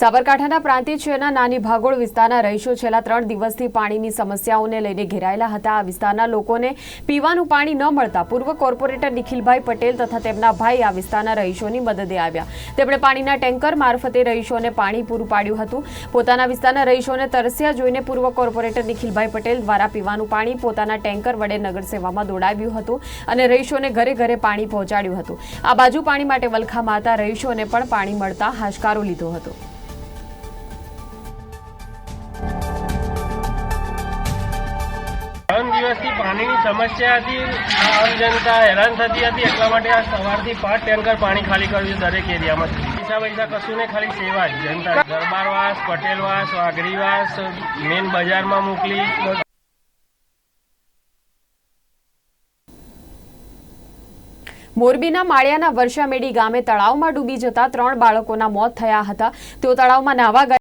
સાબરકાંઠાના પ્રાંતિજના નાની ભાગોળ વિસ્તારના રહીશો છેલ્લા ત્રણ દિવસથી પાણીની સમસ્યાઓને લઈને ઘેરાયેલા હતા. આ વિસ્તારના લોકોને પીવાનું પાણી ન મળતા પૂર્વ કોર્પોરેટર નિખિલભાઈ પટેલ તથા તેમના ભાઈ આ વિસ્તારના રહીશોની મદદે આવ્યા. તેમણે પાણીના ટેન્કર મારફતે રહીશોને પાણી પૂરું પાડ્યું હતું. પોતાના વિસ્તારના રહીશોને તરસ્યા જોઈને પૂર્વ કોર્પોરેટર નિખિલભાઈ પટેલ દ્વારા પીવાનું પાણી પોતાના ટેન્કર વડે નગરસેવામાં દોડાવ્યું હતું અને રહીશોને ઘરે ઘરે પાણી પહોંચાડ્યું હતું. આ બાજુ પાણી માટે વલખા માતા રહીશોને પણ પાણી મળતા હાશકારો લીધો હતો. ત્રણ દિવસથી પાણીની સમસ્યા હતી. આમ જનતા હેરાન થતી હતી. એટલા માટે આ સવારથી પાંચ ટેન્કર પાણી ખાલી કર્યું દરેક એરિયામાં. પૈસા પૈસા કશું ને ખાલી સેવા જ. જનતા દરબારવાસ, પટેલવાસ, વાઘરીવાસ મેન બજારમાં મોકલી. મોરબીના માળિયાના વર્ષામેડી ગામે તળાવમાં ડૂબી જતા ત્રણ બાળકોના મોત થયા હતા. તેઓ તળાવમાં નાહવા ગયા